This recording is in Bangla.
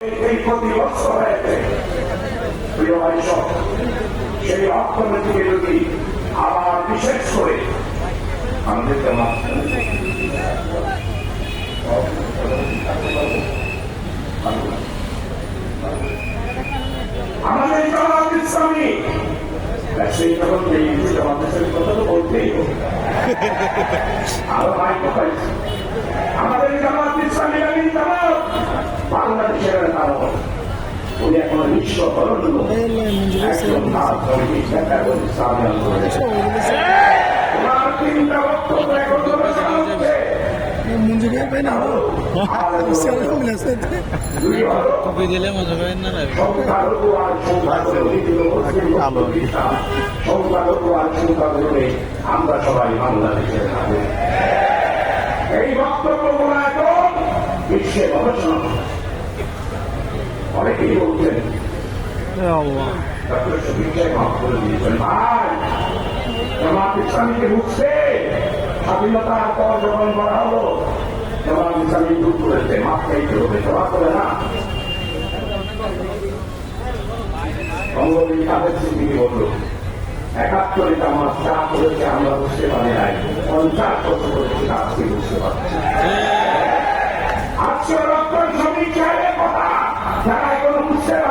এই ক্ষতিগ্রস্ত হয়েছে প্রিয় ভাই সব সেই অর্থনীতিকে যদি আবার বিশেষ করে আমাদের কেমন আমাদের জামাত ইসলামী। সেই যখন এই জামাত ইসলামী কথা তো বলতেই হবে আরও ভাই কোথায় বাংলাদেশের কারণ উনি এখন বিশ্ব হরণ একজন ওনার তিনটা বক্তব্য এখন ধরে মুঞ্জি পাই না? কপি দিলে মজা পাবেন না নেই। আমরা সবাই বাংলাদেশের এই বক্তব্য বিশ্বে গবেষণা। অনেকেই জামাত ইসলামীকে স্বাধীনতার পর যখন করা হলো জামাত ইসলামী দূর করেছে মাফ চাইতে হবে জমা করে না? বঙ্গবন্ধু কাদের স্মৃতি বলল? একাত্তরে আমার চা করেছে আমরা বুঝতে পারি নাই। পঞ্চাশ বছর করেছি আজকে বুঝতে পারছি। আজকে কথা যারা এখনও বুঝতে পারে